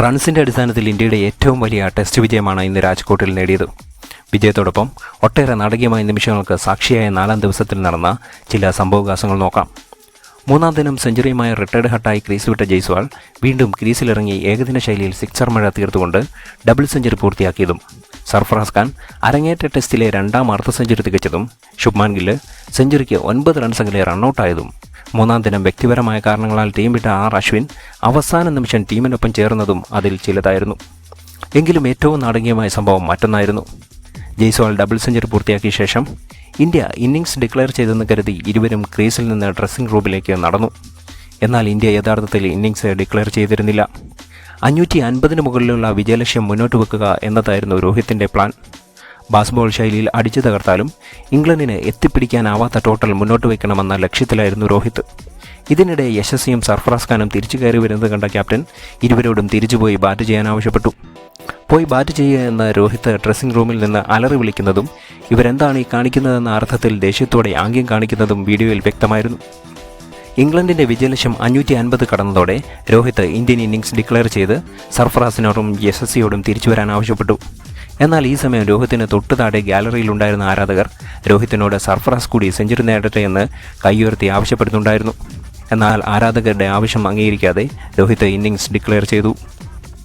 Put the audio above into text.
റൺസിന്റെ അടിസ്ഥാനത്തിൽ ഇന്ത്യയുടെ ഏറ്റവും വലിയ ടെസ്റ്റ് വിജയമാണ് ഇന്ന് രാജ്കോട്ടിൽ നേടിയത്. വിജയത്തോടൊപ്പം ഒട്ടേറെ നാടകീയമായ നിമിഷങ്ങൾക്ക് സാക്ഷിയായ നാലാം ദിവസത്തിൽ നടന്ന ചില സംഭവവികാസങ്ങൾ നോക്കാം. മൂന്നാം ദിനം സെഞ്ചുറിയുമായ റിട്ടയർഡ് ഹട്ടായി ക്രീസ് വിട്ട ജയ്സ്വാൾ വീണ്ടും ക്രീസിലിറങ്ങി ഏകദിന ശൈലിയിൽ സിക്സർ മഴ തീർത്തുകൊണ്ട് ഡബിൾ സെഞ്ചുറി പൂർത്തിയാക്കിയതും. സർഫറാസ് ഖാൻ അരങ്ങേറ്റ ടെസ്റ്റിലെ രണ്ടാം അർദ്ധ സെഞ്ചുറി തികച്ചതും. ശുഭ്മാൻ ഗില്ല് സെഞ്ചുറിക്ക് ഒൻപത് റൺസ് അകലെ റണ്ണൌട്ടായതും മൂന്നാം ദിനം വ്യക്തിപരമായ കാരണങ്ങളാൽ ടീം വിട്ട ആർ അശ്വിൻ അവസാന നിമിഷം ടീമിനൊപ്പം ചേർന്നതും അതിൽ ചിലതായിരുന്നു. എങ്കിലും ഏറ്റവും നാടകീയമായ സംഭവം മറ്റൊന്നായിരുന്നു. ജയ്സ്വാൾ ഡബിൾ സെഞ്ചുറി പൂർത്തിയാക്കിയ ശേഷം ഇന്ത്യ ഇന്നിങ്സ് ഡിക്ലെയർ ചെയ്തെന്ന് കരുതി ഇരുവരും ക്രീസിൽ നിന്ന് ഡ്രസ്സിംഗ് റൂമിലേക്ക് നടന്നു. എന്നാൽ ഇന്ത്യ യഥാർത്ഥത്തിൽ ഇന്നിങ്സ് ഡിക്ലെയർ ചെയ്തിരുന്നില്ല. അഞ്ഞൂറ്റി അൻപതിന് മുകളിലുള്ള വിജയലക്ഷ്യം മുന്നോട്ട് വെക്കുക എന്നതായിരുന്നു രോഹിത്തിന്റെ പ്ലാൻ ബാസ്ബോൾ ശൈലിയിൽ അടിച്ചു തകർത്താലും ഇംഗ്ലണ്ടിന് എത്തിപ്പിടിക്കാനാവാത്ത ടോട്ടൽ മുന്നോട്ട് വയ്ക്കണമെന്ന ലക്ഷ്യത്തിലായിരുന്നു രോഹിത്. ഇതിനിടെ യശസ്വിയും സർഫറാസ് ഖാനും തിരിച്ചു കയറി വരുന്നത് കണ്ട ക്യാപ്റ്റൻ ഇരുവരോടും തിരിച്ചുപോയി ബാറ്റ് ചെയ്യാൻ ആവശ്യപ്പെട്ടു. പോയി ബാറ്റ് ചെയ്യുക എന്ന രോഹിത് ഡ്രസ്സിംഗ് റൂമിൽ നിന്ന് അലറി വിളിക്കുന്നതും ഇവരെന്താണ് ഈ കാണിക്കുന്നതെന്ന അർത്ഥത്തിൽ ദേഷ്യത്തോടെ ആംഗ്യം കാണിക്കുന്നതും വീഡിയോയിൽ വ്യക്തമായിരുന്നു. ഇംഗ്ലണ്ടിന്റെ വിജയലക്ഷ്യം അഞ്ഞൂറ്റി അൻപത് കടന്നതോടെ രോഹിത് ഇന്ത്യൻ ഇന്നിംഗ്സ് ഡിക്ലെയർ ചെയ്ത് സർഫറാസിനോടും യശസ്വിയോടും തിരിച്ചു വരാൻ ആവശ്യപ്പെട്ടു. എന്നാൽ ഈ സമയം രോഹിത്തിന് തൊട്ടു താഴെ ഗാലറിയിലുണ്ടായിരുന്ന ആരാധകർ രോഹിത്തിനോട് സർഫറാസ് കൂടി സെഞ്ചുറി നേടട്ടെ എന്ന് കൈയുയർത്തി ആവശ്യപ്പെടുന്നുണ്ടായിരുന്നു. എന്നാൽ ആരാധകരുടെ ആവശ്യം അംഗീകരിക്കാതെ രോഹിത് ഇന്നിങ്സ് ഡിക്ലെയർ ചെയ്തു.